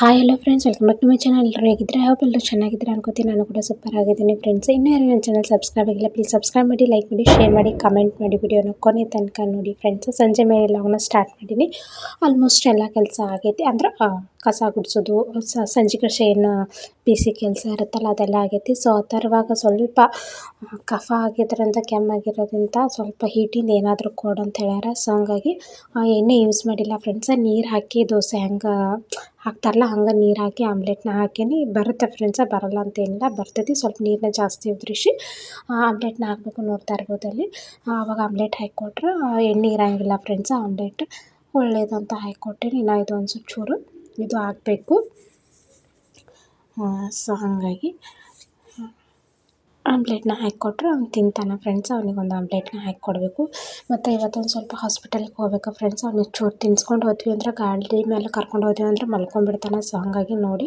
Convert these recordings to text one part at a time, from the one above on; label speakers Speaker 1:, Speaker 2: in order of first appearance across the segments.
Speaker 1: Hi hello friends welcome back to my channel ಎಲ್ಲರೂ ಹೇಗಿದ್ರೆ hope ಎಲ್ಲರೂ ಚೆನ್ನಾಗಿದ್ರೆ ಅನ್ಕೋತೀನಿ. ನಾನು ಕೂಡ ಸೂಪರ್ ಆಗಿದ್ದೀನಿ ಫ್ರೆಂಡ್ಸ್ ಇನ್ನೂ ಯಾರು ನನ್ನ ಚಾನಲ್ ಸಬ್ಸ್ಕ್ರೈಬ್ ಆಗಿಲ್ಲ ಪ್ಲೀಸ್ ಸಬ್ಸ್ಕ್ರೈಬ್ ಮಾಡಿ ಲೈಕ್ ಮಾಡಿ ಶೇರ್ ಮಾಡಿ ಕಮೆಂಟ್ ಮಾಡಿ ವಿಡಿಯೋನ ಕೊನೆ ತನಕ ನೋಡಿ ಫ್ರೆಂಡ್ಸ್ ಸಂಜೆ ಮೇಲೆ ಲಾಗ್ನ ಸ್ಟಾರ್ಟ್ ಮಾಡೀನಿ ಆಲ್ಮೋಸ್ಟ್ ಎಲ್ಲ ಕೆಲಸ ಆಗೈತಿ. ಅಂದ್ರೆ ಕಸ ಗುಡಿಸೋದು ಸಂಜೆ ಕಷೆ ಏನು ಬಿಸಿ ಕೆಲಸ ಇರುತ್ತಲ್ಲ ಅದೆಲ್ಲ ಆಗೈತಿ. ಸೊ ಆ ಥರವಾಗ ಸ್ವಲ್ಪ ಕಫ ಆಗಿದ್ರಿಂದ ಕೆಮ್ಮಾಗಿರೋದ್ರಿಂದ ಸ್ವಲ್ಪ ಹೀಟಿಂದ ಏನಾದರೂ ಕೊಡು ಅಂತ ಹೇಳ್ಯಾರ. ಸೊ ಹಂಗಾಗಿ ಎಣ್ಣೆ ಯೂಸ್ ಮಾಡಿಲ್ಲ ಫ್ರೆಂಡ್ಸ ನೀರು ಹಾಕಿ ದೋಸೆ ಹೆಂಗೆ ಹಾಕ್ತಾರಲ್ಲ, ಹಂಗೆ ನೀರು ಹಾಕಿ ಆಮ್ಲೆಟ್ನ ಹಾಕೀನಿ. ಬರುತ್ತೆ ಫ್ರೆಂಡ್ಸ ಬರಲ್ಲ ಅಂತೇನಿಲ್ಲ ಬರ್ತೈತಿ. ಸ್ವಲ್ಪ ನೀರನ್ನ ಜಾಸ್ತಿ ಉದುರಿಸಿ ಆಮ್ಲೆಟ್ನ ಹಾಕಬೇಕು ನೋಡ್ತಾ ಇರ್ಬೋದಲ್ಲಿ ಆವಾಗ ಆಮ್ಲೆಟ್ ಹಾಕಿಕೊಟ್ರೆ ಎಣ್ಣೆ ಇರಂಗಿಲ್ಲ ಫ್ರೆಂಡ್ಸ ಆಮ್ಲೆಟ್ ಒಳ್ಳೇದು ಅಂತ ಹಾಕಿಕೊಟ್ಟೆ ಇನ್ನು ಇದು ಒಂದು ಸ್ವಲ್ಪ ಚೂರು. ಇದು ಹಾಕಬೇಕು. ಸೊ ಹಾಗಾಗಿ ಆಮ್ಲೆಟ್ನ ಹಾಕಿಕೊಟ್ರೆ, ಅವ್ನು ತಿಂತಾನೆ ಫ್ರೆಂಡ್ಸ್ ಅವ್ನಿಗೊಂದು ಆಮ್ಲೆಟ್ನ ಹಾಕಿ ಕೊಡಬೇಕು ಮತ್ತು ಇವತ್ತೊಂದು ಸ್ವಲ್ಪ ಹಾಸ್ಪಿಟಲ್ಗೆ ಹೋಗ್ಬೇಕು ಫ್ರೆಂಡ್ಸ್ ಅವ್ನಿಗೆ ಚೂರು ತಿನ್ಸ್ಕೊಂಡು ಹೋದ್ವಿ ಅಂದ್ರೆ ಗಾಡಿ ಮೇಲೆ ಕರ್ಕೊಂಡು ಹೋದ್ವಿ ಅಂದ್ರೆ ಮಲ್ಕೊಂಡ್ಬಿಡ್ತಾನೆ. ಸೊ ಹಾಗಾಗಿ ನೋಡಿ,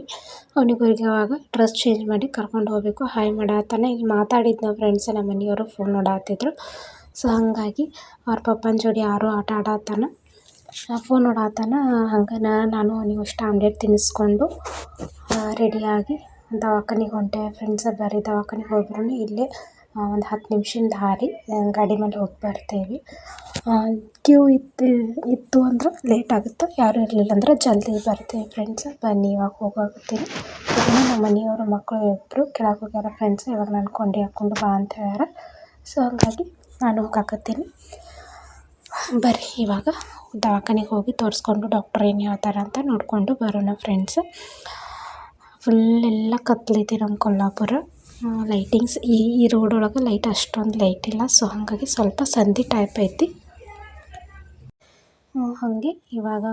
Speaker 1: ಅವ್ನಿಗೆ ಅವಾಗ ಡ್ರೆಸ್ ಚೇಂಜ್ ಮಾಡಿ ಕರ್ಕೊಂಡು ಹೋಗಬೇಕು. ಹಾಯ್ ಮಾಡತ್ತಾನೆ ಇಲ್ಲಿ ಮಾತಾಡಿದ್ನ ಫ್ರೆಂಡ್ಸ್ ನಮ್ಮ ಮನೆಯವರು ಫೋನ್ ನೋಡತ್ತಿದ್ರು ಸೊ ಹಾಗಾಗಿ ಅವ್ರ ಪಪ್ಪನ ಜೋಡಿ ಯಾರು ಆಟ ಆಡತ್ತಾನ ಫೋನ್ ನೋಡತ್ತಾನ ಹಂಗೆ ನಾನು ನೀವು ಅಷ್ಟು ಆಮ್ಲೆಟ್ ತಿನ್ನಿಸ್ಕೊಂಡು ರೆಡಿಯಾಗಿ ದವಾಖಾನಿಗೆ ಹೊಂಟೆ. ಫ್ರೆಂಡ್ಸ್ ಬರೀ ದವಾಖಾನಿಗೆ ಹೋಗ್ರೂ ಇಲ್ಲೇ ಒಂದು ಹತ್ತು ನಿಮಿಷದ ದಾರಿ ಗಾಡಿ ಮೇಲೆ ಹೋಗಿ ಬರ್ತೀವಿ. ಕ್ಯೂ ಇತ್ತು ಇತ್ತು ಅಂದ್ರೆ ಲೇಟ್ ಆಗುತ್ತೆ? ಯಾರು ಇರಲಿಲ್ಲ ಅಂದ್ರೆ ಜಲ್ದಿ ಬರ್ತೀವಿ ಫ್ರೆಂಡ್ಸ್ ಬನ್ನಿ, ಇವಾಗ ಹೋಗಾಕತ್ತೀನಿ ನಮ್ಮ ಮನೆಯವರು ಮಕ್ಕಳು ಇಬ್ಬರು ಕೆಳಗೆ ಹೋಗ್ಯಾರ ಫ್ರೆಂಡ್ಸ್ ಇವಾಗ ನಾನು ಕೊಂಡಿ ಹಾಕ್ಕೊಂಡು ಬಾ ಅಂತ ಹೇಳ್ಯಾರ. ಸೊ ಹಂಗಾಗಿ ನಾನು ಹೋಗಾಕತ್ತೀನಿ. ಬರ್ರಿ, ಇವಾಗ ದವಾಖಾನೆಗೆ ಹೋಗಿ ತೋರಿಸ್ಕೊಂಡು ಡಾಕ್ಟ್ರ್ ಏನು ಹೇಳ್ತಾರೆ ಅಂತ ನೋಡಿಕೊಂಡು ಬರೋಣ ಫ್ರೆಂಡ್ಸ್ ಫುಲ್ ಎಲ್ಲ ಕತ್ಲೈತಿ ನಮ್ಮ ಕೊಲ್ಲಾಪುರ. ಲೈಟಿಂಗ್ಸ್ ಈ ಈ ರೋಡ್ ಒಳಗೆ ಲೈಟ್ ಅಷ್ಟೊಂದು ಲೈಟ್ ಇಲ್ಲ ಸೊ ಹಾಗಾಗಿ ಸ್ವಲ್ಪ ಸಂಧಿ ಟೈಪ್ ಐತಿ. ಹಾಗೆ ಇವಾಗ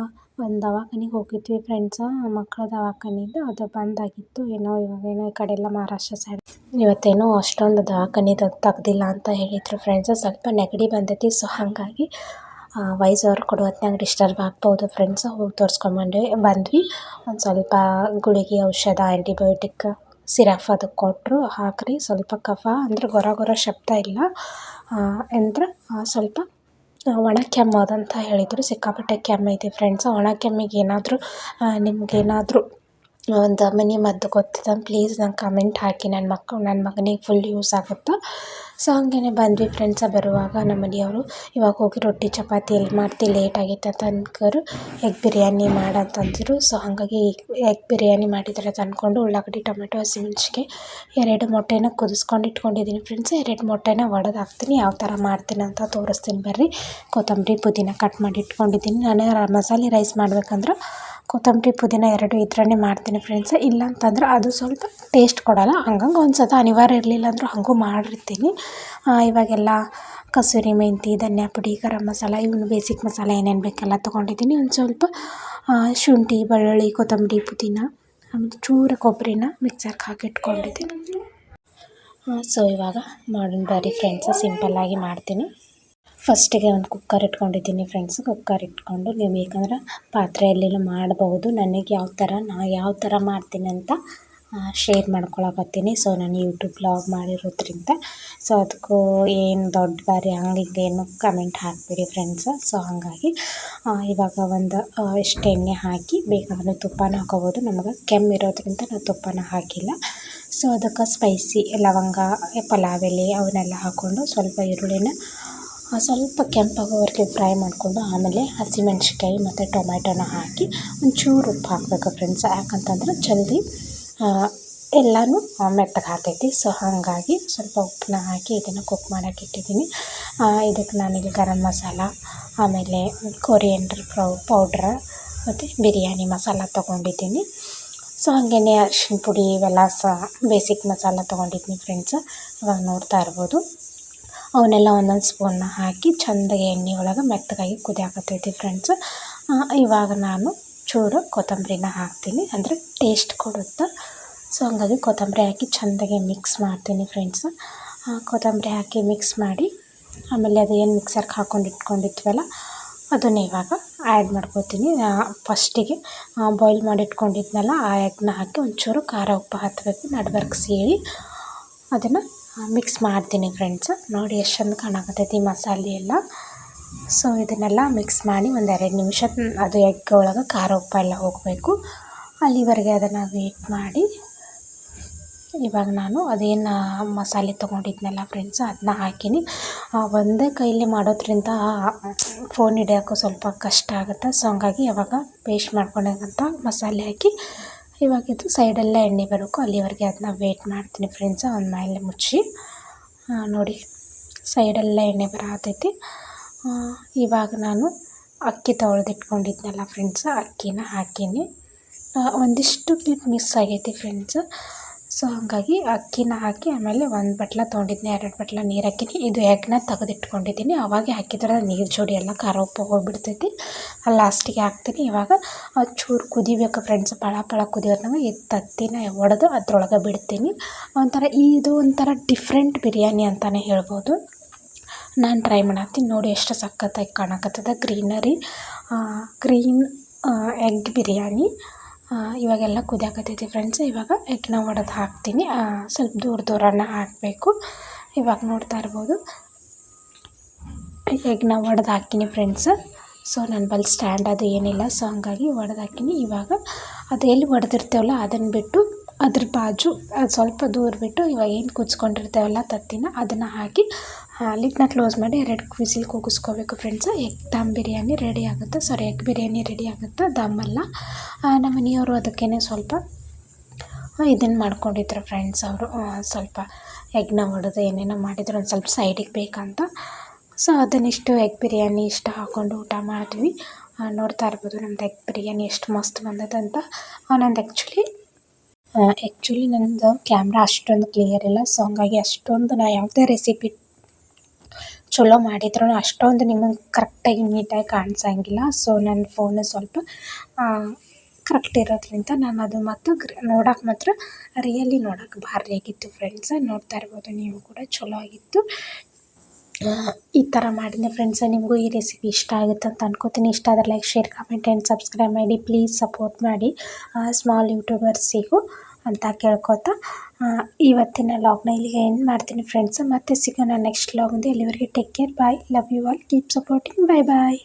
Speaker 1: ಒಂದು ದವಾಖಾನೆಗೆ ಹೋಗಿದ್ವಿ ಫ್ರೆಂಡ್ಸ್ ಮಕ್ಕಳ ದವಾಖಾನೆಯಿಂದ ಅದು ಬಂದಾಗಿತ್ತು ಏನೋ ಇವಾಗ ಏನೋ ಈ ಕಡೆ ಎಲ್ಲ ಮಹಾರಾಷ್ಟ್ರ ಸೈಡ್ ಇವತ್ತೇನೋ ಅಷ್ಟೊಂದು ದವಾಖಾನೆ ತೆಗ್ದಿಲ್ಲ ಅಂತ ಹೇಳಿದರು ಫ್ರೆಂಡ್ಸ್ ಸ್ವಲ್ಪ ನೆಗಡಿ ಬಂದೈತಿ ಸೊ ಹಾಗಾಗಿ ವಯಸ್ಸು ಅವ್ರು ಕೊಡೋ ಹೊತ್ನಾಗ ಡಿಸ್ಟರ್ಬ್ ಆಗ್ಬೋದು ಫ್ರೆಂಡ್ಸ್ ಹೋಗಿ ತೋರಿಸ್ಕೊಂಬಂದ್ವಿ, ಬಂದ್ವಿ. ಒಂದು ಸ್ವಲ್ಪ ಗುಳಿಗೆ ಔಷಧ ಆ್ಯಂಟಿಬಯೋಟಿಕ್ ಸಿರಫ್ ಅದು ಕೊಟ್ಟರು ಹಾಕ್ರಿ. ಸ್ವಲ್ಪ ಕಫ ಅಂದ್ರೆ ಗೊರ ಗೊರ ಶಬ್ದ ಇಲ್ಲ. ಅಂದ್ರೆ ಸ್ವಲ್ಪ ಒಣ ಕೆಮ್ಮು ಅದಂತ ಹೇಳಿದರು. ಸಿಕ್ಕಾಪಟ್ಟೆ ಇದೆ ಫ್ರೆಂಡ್ಸ್ ಒಣ ಕೆಮ್ಮಿಗೆ ಏನಾದರೂ ನಿಮ್ಗೇನಾದರೂ ಒಂದು ಮನೆ ಮದ್ದು ಗೊತ್ತಿದೆ. ಪ್ಲೀಸ್ ನಂಗೆ ಕಮೆಂಟ್ ಹಾಕಿ. ನನ್ನ ಮಕ್ಕಳು ನನ್ನ ಮಗನಿಗೆ ಫುಲ್ ಯೂಸ್ ಆಗುತ್ತೆ? ಸೊ ಹಂಗೇ ಬಂದ್ವಿ ಫ್ರೆಂಡ್ಸ ಬರುವಾಗ ನಮ್ಮ ಮನೆಯವರು. ಇವಾಗ ಹೋಗಿ ರೊಟ್ಟಿ, ಚಪಾತಿ ಎಲ್ಲಿ ಮಾಡ್ತಿ? ಲೇಟ್ ಆಗೈತೆ ಅಂತ ಅನ್ಕರು. ಎಗ್ ಬಿರಿಯಾನಿ ಮಾಡಂತಂದರು ಸೊ ಹಾಗಾಗಿ ಎಗ್ ಬಿರಿಯಾನಿ ಮಾಡಿದ್ರೆ ಅಂತ ಉಳ್ಳಾಗಡ್ಡಿ, ಟೊಮೆಟೊ ಹಸಿಮೆಣ್ಸಿಗೆ ಎರಡು ಮೊಟ್ಟೆನ ಕುದಿಸ್ಕೊಂಡು ಇಟ್ಕೊಂಡಿದ್ದೀನಿ ಫ್ರೆಂಡ್ಸ್ ಎರಡು ಮೊಟ್ಟೆನ ಒಡೆದು ಹಾಕ್ತೀನಿ. ಯಾವ ಥರ ಮಾಡ್ತೀನಿ ಅಂತ ತೋರಿಸ್ತೀನಿ ಬರ್ರಿ. ಕೊತ್ತಂಬರಿ, ಪುದೀನ ಕಟ್ ಮಾಡಿ ಇಟ್ಕೊಂಡಿದ್ದೀನಿ ನಾನು ಮಸಾಲೆ ರೈಸ್ ಮಾಡ್ಬೇಕಂದ್ರೆ ಕೊತ್ತಂಬರಿ ಪುದೀನ ಎರಡು ಇದ್ರೇ ಮಾಡ್ತೀನಿ ಫ್ರೆಂಡ್ಸ್ ಇಲ್ಲ ಅಂತಂದ್ರೆ ಅದು ಸ್ವಲ್ಪ ಟೇಸ್ಟ್ ಕೊಡೋಲ್ಲ. ಹಂಗಂಗೆ ಒಂದು ಸತ ಅನಿವಾರ್ಯ ಇರಲಿಲ್ಲ ಅಂದರೂ ಹಾಗೂ ಮಾಡಿರ್ತೀನಿ. ಇವಾಗೆಲ್ಲ ಕಸೂರಿ ಮೆಂತಿ, ಧನಿಯಾ ಪುಡಿ, ಗರಂ ಮಸಾಲ, ಇವನು ಬೇಸಿಕ್ ಮಸಾಲ ಏನೇನು ಬೇಕೆಲ್ಲ ತೊಗೊಂಡಿದ್ದೀನಿ. ಒಂದು ಸ್ವಲ್ಪ ಶುಂಠಿ, ಬೆಳ್ಳುಳ್ಳಿ, ಕೊತ್ತಂಬರಿ, ಪುದೀನ, ಆಮೇಲೆ ಚೂರು ಕೊಬ್ಬರಿನ ಮಿಕ್ಸರ್ಗೆ ಹಾಕಿ ಇಟ್ಕೊಂಡಿದ್ದೀನಿ. ಸೊ ಇವಾಗ ಮಾಡೋಣ ಬರ್ರಿ ಫ್ರೆಂಡ್ಸ್ ಸಿಂಪಲ್ಲಾಗಿ ಮಾಡ್ತೀನಿ. ಫಸ್ಟಿಗೆ ಒಂದು ಕುಕ್ಕರ್ ಇಟ್ಕೊಂಡಿದ್ದೀನಿ ಫ್ರೆಂಡ್ಸ್ ಕುಕ್ಕರ್ ಇಟ್ಕೊಂಡು ನೀವು ಬೇಕಂದ್ರೆ ಪಾತ್ರೆಯಲ್ಲೆಲ್ಲ ಮಾಡಬಹುದು ನನಗೆ ಯಾವ ಥರ, ನಾ ಯಾವ ಥರ ಮಾಡ್ತೀನಿ ಅಂತ ಶೇರ್ ಮಾಡ್ಕೊಳಕತ್ತೀನಿ ಸೊ ನಾನು ಯೂಟ್ಯೂಬ್ ಬ್ಲಾಗ್ ಮಾಡಿರೋದ್ರಿಂದ. ಸೊ ಅದಕ್ಕೂ ಏನು ದೊಡ್ಡ ಬಾರಿ ಹಂಗೆ ಕಮೆಂಟ್ ಹಾಕಿಬಿಡಿ ಫ್ರೆಂಡ್ಸ್ ಸೊ ಹಾಗಾಗಿ ಇವಾಗ ಒಂದು ಇಷ್ಟು ಎಣ್ಣೆ ಹಾಕಿ ಬೇಕಾದ್ರೆ ತುಪ್ಪನ ಹಾಕೋಬೋದು. ನಮಗೆ ಕೆಮ್ಮು ಇರೋದ್ರಿಂದ ನಾವು ತುಪ್ಪನ ಹಾಕಿಲ್ಲ. ಸೊ ಅದಕ್ಕೆ ಸ್ಪೈಸಿ ಲವಂಗ, ಪಲಾವ್ ಎಲೆ ಅವನ್ನೆಲ್ಲ ಹಾಕ್ಕೊಂಡು ಸ್ವಲ್ಪ ಈರುಳ್ಳಿನ ಸ್ವಲ್ಪ ಕೆಂಪಾಗೋವರೆಗೆ ಫ್ರೈ ಮಾಡಿಕೊಂಡು ಆಮೇಲೆ ಹಸಿಮೆಣ್ಸಿನ್ಕಾಯಿ ಮತ್ತು ಟೊಮ್ಯಾಟೋನ ಹಾಕಿ ಒಂಚೂರು ಉಪ್ಪು ಹಾಕಬೇಕು ಫ್ರೆಂಡ್ಸ್ ಯಾಕಂತಂದ್ರೆ ಜಲ್ದಿ ಎಲ್ಲನೂ ಮೆತ್ತಗೆ ಆಗ್ತೈತಿ. ಸೊ ಹಾಗಾಗಿ ಸ್ವಲ್ಪ ಉಪ್ಪನ್ನ ಹಾಕಿ ಇದನ್ನು ಕುಕ್ ಮಾಡೋಕೆ ಇಟ್ಟಿದ್ದೀನಿ. ಇದಕ್ಕೆ ನಾನಿಲ್ಲಿ ಗರಂ ಮಸಾಲ, ಆಮೇಲೆ ಕೊರಿಯಂಡ್ರ್ ಪೌ ಪೌಡ್ರ ಮತ್ತು ಬಿರಿಯಾನಿ ಮಸಾಲ ತೊಗೊಂಡಿದ್ದೀನಿ. ಸೊ ಹಾಗೇ ಅರ್ಶಿಣ ಪುಡಿ, ಇವೆಲ್ಲ ಸಹ ಬೇಸಿಕ್ ಮಸಾಲ ತೊಗೊಂಡಿದ್ದೀನಿ ಫ್ರೆಂಡ್ಸ್ ಇವಾಗ ನೋಡ್ತಾ ಇರ್ಬೋದು. ಅವನ್ನೆಲ್ಲ ಒಂದೊಂದು ಸ್ಪೂನ್ನ ಹಾಕಿ ಚೆಂದಾಗಿ ಎಣ್ಣೆ ಒಳಗೆ ಮೆತ್ತಗಾಗಿ ಕುದಿಯಾಕತ್ತೈತಿ ಫ್ರೆಂಡ್ಸ್ ಇವಾಗ ನಾನು ಚೂರು ಕೊತ್ತಂಬರಿನ ಹಾಕ್ತೀನಿ. ಅಂದರೆ ಟೇಸ್ಟ್ ಕೊಡುತ್ತೆ? ಸೊ ಹಂಗಾಗಿ ಕೊತ್ತಂಬರಿ ಹಾಕಿ ಚೆಂದಾಗಿ ಮಿಕ್ಸ್ ಮಾಡ್ತೀನಿ ಫ್ರೆಂಡ್ಸ್ ಕೊತ್ತಂಬರಿ ಹಾಕಿ ಮಿಕ್ಸ್ ಮಾಡಿ, ಆಮೇಲೆ ಅದು ಏನು ಮಿಕ್ಸರ್ಗೆ ಹಾಕ್ಕೊಂಡು ಇಟ್ಕೊಂಡಿದ್ವಲ್ಲ, ಅದನ್ನು ಇವಾಗ ಆ್ಯಡ್ ಮಾಡ್ಕೋತೀನಿ. ಫಸ್ಟಿಗೆ ಬಾಯ್ಲ್ ಮಾಡಿಟ್ಕೊಂಡಿದ್ನಲ್ಲ ಆ ಎಗ್ನ ಹಾಕಿ ಒಂಚೂರು ಖಾರ ಉಪ್ಪು ಹತ್ತಬೇಕು ನಡ್ಬರ್ಕ್ ಸೇರಿ ಅದನ್ನು ಮಿಕ್ಸ್ ಮಾಡ್ತೀನಿ ಫ್ರೆಂಡ್ಸ್. ನೋಡಿ ಎಷ್ಟು ಚಂದ ಕಾಣಕತ್ತೈತಿ ಮಸಾಲೆ ಎಲ್ಲ. ಸೊ ಇದನ್ನೆಲ್ಲ ಮಿಕ್ಸ್ ಮಾಡಿ ಒಂದು ಎರಡು ನಿಮಿಷ, ಅದು ಎಗ್ ಒಳಗೆ ಖಾರ, ಉಪ್ಪ ಎಲ್ಲ ಹೋಗಬೇಕು. ಅಲ್ಲಿವರೆಗೆ ಅದನ್ನು ವೇಟ್ ಮಾಡಿ. ಇವಾಗ ನಾನು ಅದೇನು ಮಸಾಲೆ ತೊಗೊಂಡಿದ್ನಲ್ಲ ಫ್ರೆಂಡ್ಸ್ ಅದನ್ನ ಹಾಕೀನಿ. ಒಂದೇ ಕೈಲಿ ಮಾಡೋದ್ರಿಂದ ಫೋನ್ ಹಿಡಿಯೋಕ್ಕೂ ಸ್ವಲ್ಪ ಕಷ್ಟ ಆಗುತ್ತೆ. ಸೊ ಹಂಗಾಗಿ ಯಾವಾಗ ಪೇಸ್ಟ್ ಮಾಡ್ಕೊಂಡಂಥ ಮಸಾಲೆ ಹಾಕಿ ಇವಾಗ ಇದು ಸೈಡೆಲ್ಲ ಎಣ್ಣೆ ಬರಬೇಕು ಅಲ್ಲಿವರೆಗೆ ಅದನ್ನ ವೇಟ್ ಮಾಡ್ತೀನಿ ಫ್ರೆಂಡ್ಸ್ ಒಂದು ಮೇಲೆ ಮುಚ್ಚಿ ನೋಡಿ, ಸೈಡೆಲ್ಲ ಎಣ್ಣೆ ಬರತೈತಿ. ಇವಾಗ ನಾನು ಅಕ್ಕಿ ತೊಳೆದಿಟ್ಕೊಂಡಿದ್ನಲ್ಲ ಫ್ರೆಂಡ್ಸ್ ಅಕ್ಕಿನ ಹಾಕೀನಿ. ಒಂದಿಷ್ಟು ಕ್ಲಿಪ್ ಮಿಸ್ ಆಗೈತಿ ಫ್ರೆಂಡ್ಸ್ ಸೊ ಹಾಗಾಗಿ ಅಕ್ಕಿನ ಹಾಕಿ ಆಮೇಲೆ ಒಂದು ಬಟ್ಲ ತೊಗೊಂಡಿದ್ನಿ, ಎರಡು ಬಟ್ಲ ನೀರು ಹಾಕಿನಿ ಇದು ಎಗ್ನ ತೆಗೆದಿಟ್ಕೊಂಡಿದ್ದೀನಿ. ಅವಾಗೆ ಹಾಕಿದ್ರೆ ನೀರು ಜೋಡಿ ಎಲ್ಲ ಖಾರ ಉಪ್ಪು ಹೋಗ್ಬಿಡ್ತೈತಿ ಲಾಸ್ಟಿಗೆ ಹಾಕ್ತೀನಿ. ಇವಾಗ ಚೂರು ಕುದಿಬೇಕು ಫ್ರೆಂಡ್ಸ್ ಪಳ ಪಳ ಕುದಿಯೋದ್ನಾಗ ಈ ತತ್ತಿನ ಒಡೆದು ಅದ್ರೊಳಗೆ ಬಿಡ್ತೀನಿ. ಒಂಥರ ಇದು ಒಂಥರ ಡಿಫ್ರೆಂಟ್ ಬಿರಿಯಾನಿ ಅಂತಲೇ ಹೇಳ್ಬೋದು. ನಾನು ಟ್ರೈ ಮಾಡತ್ತೀನಿ. ನೋಡಿ ಎಷ್ಟು ಸಖತ್ತಾಗಿ ಕಾಣಕತ್ತದ ಗ್ರೀನರಿ. Green egg biryani. ಇವಾಗೆಲ್ಲ ಕುದಿಯಾಕತ್ತೈತಿ ಫ್ರೆಂಡ್ಸ್ ಇವಾಗ ಎಗ್ನ ಒಡೆದು ಹಾಕ್ತೀನಿ. ಸ್ವಲ್ಪ ದೂರ ದೂರನ ಹಾಕಬೇಕು. ಇವಾಗ ನೋಡ್ತಾ ಇರ್ಬೋದು. ಎಗ್ನ ಒಡೆದು ಹಾಕ್ತೀನಿ ಫ್ರೆಂಡ್ಸ್ ಸೊ ನನ್ನ ಬಳಿ ಸ್ಟ್ಯಾಂಡ್ ಅದು ಏನಿಲ್ಲ ಸೊ ಹಂಗಾಗಿ ಒಡೆದು ಹಾಕೀನಿ ಇವಾಗ ಅದು ಎಲ್ಲಿ ಒಡೆದಿರ್ತೇವಲ್ಲ ಅದನ್ನು ಬಿಟ್ಟು ಅದ್ರ ಬಾಜು, ಅದು ಸ್ವಲ್ಪ ದೂರ ಬಿಟ್ಟು ಇವಾಗ ಏನು ಕುಚ್ಕೊಂಡಿರ್ತೇವಲ್ಲ ತತ್ತಿನ ಅದನ್ನು ಹಾಕಿ ಲಿಡ್ನ ಕ್ಲೋಸ್ ಮಾಡಿ ಎರಡು whistle ಕೂಗಿಸ್ಕೋಬೇಕು friends egg dum biryani ready ಆಗುತ್ತೆ? ಸಾರಿ ಎಗ್ ಬಿರಿಯಾನಿ ರೆಡಿ ಆಗುತ್ತೆ? ದಮ್ ಅಲ್ಲ. ನಮ್ಮ ಮನೆಯವರು ಅದಕ್ಕೇ ಸ್ವಲ್ಪ ಇದನ್ನು ಮಾಡ್ಕೊಂಡಿದ್ರು ಫ್ರೆಂಡ್ಸ್ ಅವರು. ಸ್ವಲ್ಪ ಎಗ್ನ ಹೊಡೆದು ಏನೇನೋ ಮಾಡಿದ್ರು, ಒಂದು ಸ್ವಲ್ಪ ಸೈಡಿಗೆ ಬೇಕಂತ. ಸೊ ಅದನ್ನಿಷ್ಟು ಎಗ್ ಬಿರಿಯಾನಿ ಇಷ್ಟ ಹಾಕ್ಕೊಂಡು ಊಟ ಮಾಡಿದ್ವಿ ನೋಡ್ತಾ ಇರ್ಬೋದು ನಮ್ದು ಎಗ್ ಬಿರಿಯಾನಿ ಎಷ್ಟು ಮಸ್ತ್ ಬಂದದಂತ. ನಂದು ಆ್ಯಕ್ಚುಲಿ ಆ್ಯಕ್ಚುಲಿ ನಂದು ಕ್ಯಾಮ್ರಾ ಅಷ್ಟೊಂದು ಕ್ಲಿಯರ್ ಇಲ್ಲ. ಸೊ ಹಂಗಾಗಿ ಅಷ್ಟೊಂದು ನಾ ಯಾವುದೇ ರೆಸಿಪಿ ಚಲೋ ಮಾಡಿದ್ರು ಅಷ್ಟೊಂದು ನಿಮಗೆ ಕರೆಕ್ಟಾಗಿ ನೀಟಾಗಿ ಕಾಣಿಸಂಗಿಲ್ಲ. ಸೊ ನನ್ನ ಫೋನು ಸ್ವಲ್ಪ ಕರೆಕ್ಟ್ ಇರೋದ್ರಿಂದ ನಾನು ಅದು ಮತ್ತು ನೋಡೋಕೆ ಮಾತ್ರ ರಿಯಲಿ ನೋಡೋಕೆ ಭಾರಿ ಆಗಿತ್ತು ಫ್ರೆಂಡ್ಸ್ ನೋಡ್ತಾ ಇರ್ಬೋದು ನೀವು ಕೂಡ ಚಲೋ ಆಗಿತ್ತು. ಈ ಥರ ಮಾಡಿದ್ದೆ ಫ್ರೆಂಡ್ಸ್ ನಿಮಗೂ ಈ ರೆಸಿಪಿ ಇಷ್ಟ ಆಗುತ್ತೆ ಅಂತ ಅನ್ಕೋತೀನಿ. ಇಷ್ಟ ಆದರೆ like share comment and subscribe ಮಾಡಿ. ಪ್ಲೀಸ್ ಸಪೋರ್ಟ್ ಮಾಡಿ ಸ್ಮಾಲ್ ಯೂಟ್ಯೂಬರ್ಸಿಗೂ ಅಂತ ಕೇಳ್ಕೊತಾ ಇವತ್ತಿನ ಲಾಗ್ನ ಇಲ್ಲಿಗೆ ಎಂಡ್ ಮಾಡ್ತೀನಿ ಫ್ರೆಂಡ್ಸ್ ಮತ್ತೆ ಸಿಗೋಣ ನೆಕ್ಸ್ಟ್ ಲಾಗ್ ಇಲ್ಲಿವರೆಗೆ take care bye love you all keep supporting bye bye